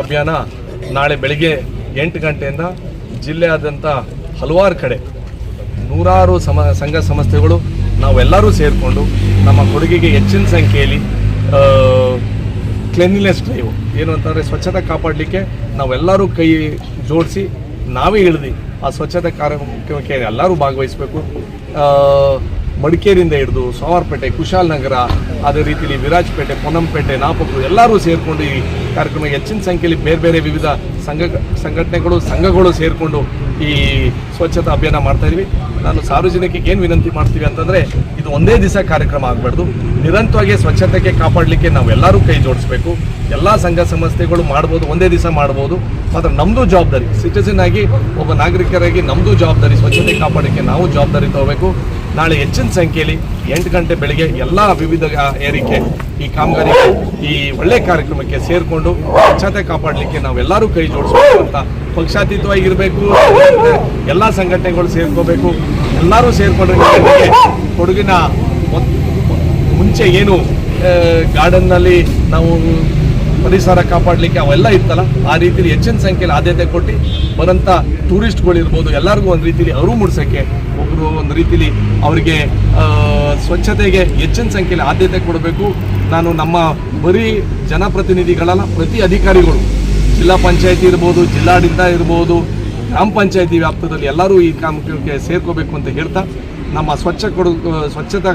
ಅಭಿಯಾನ ನಾಳೆ ಬೆಳಿಗ್ಗೆ ಎಂಟು ಗಂಟೆಯಿಂದ ಜಿಲ್ಲೆಯಾದ್ಯಂತ ಹಲವಾರು ಕಡೆ ನೂರಾರು ಸಮ, ಸಂಘ ಸಂಸ್ಥೆಗಳು ನಾವೆಲ್ಲರೂ ಸೇರಿಕೊಂಡು ನಮ್ಮ ಕೊಡುಗೆಗೆ ಹೆಚ್ಚಿನ ಸಂಖ್ಯೆಯಲ್ಲಿ ಕ್ಲೆನ್ಲಿನೆಸ್ ಡ್ರೈವ್ ಏನು ಅಂತಂದರೆ ಸ್ವಚ್ಛತೆ ಕಾಪಾಡಲಿಕ್ಕೆ ನಾವೆಲ್ಲರೂ ಕೈ ಜೋಡಿಸಿ ನಾವೇ ಇಳಿದು ಆ ಸ್ವಚ್ಛತೆ ಕಾರ್ಯಕ್ರಮಕ್ಕೆ ಎಲ್ಲರೂ ಭಾಗವಹಿಸಬೇಕು. ಮಡಿಕೇರಿಯಿಂದ ಹಿಡಿದು ಸೋವಾರಪೇಟೆ ಕುಶಾಲನಗರ ಅದೇ ರೀತಿಲಿ ವಿರಾಜಪೇಟೆ, ಪೊನ್ನಂಪೇಟೆ, ನಾಪಕ್ಕು ಎಲ್ಲರೂ ಸೇರಿಕೊಂಡು ಕಾರ್ಯಕ್ರಮ, ಹೆಚ್ಚಿನ ಸಂಖ್ಯೆಯಲ್ಲಿ ಬೇರೆ ಬೇರೆ ವಿವಿಧ ಸಂಘ, ಸಂಘಟನೆಗಳು, ಸಂಘಗಳು ಸೇರಿಕೊಂಡು ಈ ಸ್ವಚ್ಛತಾ ಅಭಿಯಾನ ಮಾಡ್ತಾ ಇದೀವಿ. ನಾನು ಸಾರ್ವಜನಿಕರಿಗೆ ಏನು ವಿನಂತಿ ಮಾಡ್ತೀವಿ ಅಂತಂದರೆ, ಇದು ಒಂದೇ ದಿವಸ ಕಾರ್ಯಕ್ರಮ ಆಗಬಾರ್ದು. ನಿರಂತರವಾಗಿ ಸ್ವಚ್ಛತೆಗೆ ಕಾಪಾಡಲಿಕ್ಕೆ ನಾವೆಲ್ಲರೂ ಕೈ ಜೋಡಿಸ್ಬೇಕು. ಎಲ್ಲ ಸಂಘ ಸಂಸ್ಥೆಗಳು ಮಾಡ್ಬೋದು, ಒಂದೇ ದಿವಸ ಮಾಡ್ಬೋದು. ಮಾತ್ರ ನಮ್ಮದು ಜವಾಬ್ದಾರಿ ಸಿಟಿಸನ್ ಆಗಿ ಒಬ್ಬ ನಾಗರಿಕರಾಗಿ ನಮ್ಮದು ಜವಾಬ್ದಾರಿ ಸ್ವಚ್ಛತೆ ಕಾಪಾಡಲಿಕ್ಕೆ ನಾವು ಜವಾಬ್ದಾರಿ ತಗೋಬೇಕು. ನಾಳೆ ಹೆಚ್ಚಿನ ಸಂಖ್ಯೆಯಲ್ಲಿ ಎಂಟು ಗಂಟೆ ಬೆಳಿಗ್ಗೆ ಎಲ್ಲ ವಿವಿಧ ಏರಿಕೆ, ಈ ಕಾಮಗಾರಿಗೆ, ಈ ಒಳ್ಳೆ ಕಾರ್ಯಕ್ರಮಕ್ಕೆ ಸೇರಿಕೊಂಡು ಸ್ವಚ್ಛತೆ ಕಾಪಾಡಲಿಕ್ಕೆ ನಾವೆಲ್ಲರೂ ಕೈ ಜೋಡಿಸ್ಬೇಕು ಅಂತ ಪಕ್ಷಾತೀತವಾಗಿರಬೇಕು, ಎಲ್ಲ ಸಂಘಟನೆಗಳು ಸೇರ್ಕೋಬೇಕು, ಎಲ್ಲರೂ ಸೇರ್ಕೊಂಡ್ರೆ ಕೊಡಗಿನ ಮುಂಚೆ ಏನು ಗಾರ್ಡನ್ನಲ್ಲಿ ನಾವು ಪರಿಸರ ಕಾಪಾಡಲಿಕ್ಕೆ ಅವೆಲ್ಲ ಇತ್ತಲ್ಲ, ಆ ರೀತಿಲಿ ಹೆಚ್ಚಿನ ಸಂಖ್ಯೆಯಲ್ಲಿ ಆದ್ಯತೆ ಕೊಟ್ಟು ಬರೋಂಥ ಟೂರಿಸ್ಟ್ಗಳಿರ್ಬೋದು ಎಲ್ಲರಿಗೂ ಒಂದು ರೀತಿಲಿ ಅರಿವು ಮೂಡಿಸೋಕ್ಕೆ ಒಬ್ಬರು ಒಂದು ರೀತಿಲಿ ಅವರಿಗೆ ಸ್ವಚ್ಛತೆಗೆ ಹೆಚ್ಚಿನ ಸಂಖ್ಯೆಯಲ್ಲಿ ಆದ್ಯತೆ ಕೊಡಬೇಕು. ನಾನು ನಮ್ಮ ಬರೀ ಜನಪ್ರತಿನಿಧಿಗಳಲ್ಲ, ಪ್ರತಿ ಅಧಿಕಾರಿಗಳು, ಜಿಲ್ಲಾ ಪಂಚಾಯತಿ ಇರ್ಬೋದು, ಜಿಲ್ಲಾಡಳಿತ ಇರ್ಬೋದು, ಗ್ರಾಮ ಪಂಚಾಯತಿ ವ್ಯಾಪ್ತದಲ್ಲಿ ಎಲ್ಲರೂ ಈ ಕಾರ್ಯಕ್ರಮಕ್ಕೆ ಸೇರ್ಕೋಬೇಕು ಅಂತ ಹೇಳ್ತಾ, ನಮ್ಮ ಸ್ವಚ್ಛ ಕೊಡುಗು ಸ್ವಚ್ಛತೆ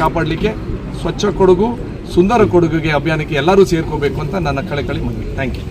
ಕಾಪಾಡಲಿಕ್ಕೆ, ಸ್ವಚ್ಛ ಕೊಡುಗು ಸುಂದರ ಕೊಡುಗೆಗೆ ಅಭಿಯಾನಕ್ಕೆ ಎಲ್ಲರೂ ಸೇರ್ಕೋಬೇಕು ಅಂತ ನನ್ನ ಕಳೆ ಕಳಿ ಮನವಿ. Thank you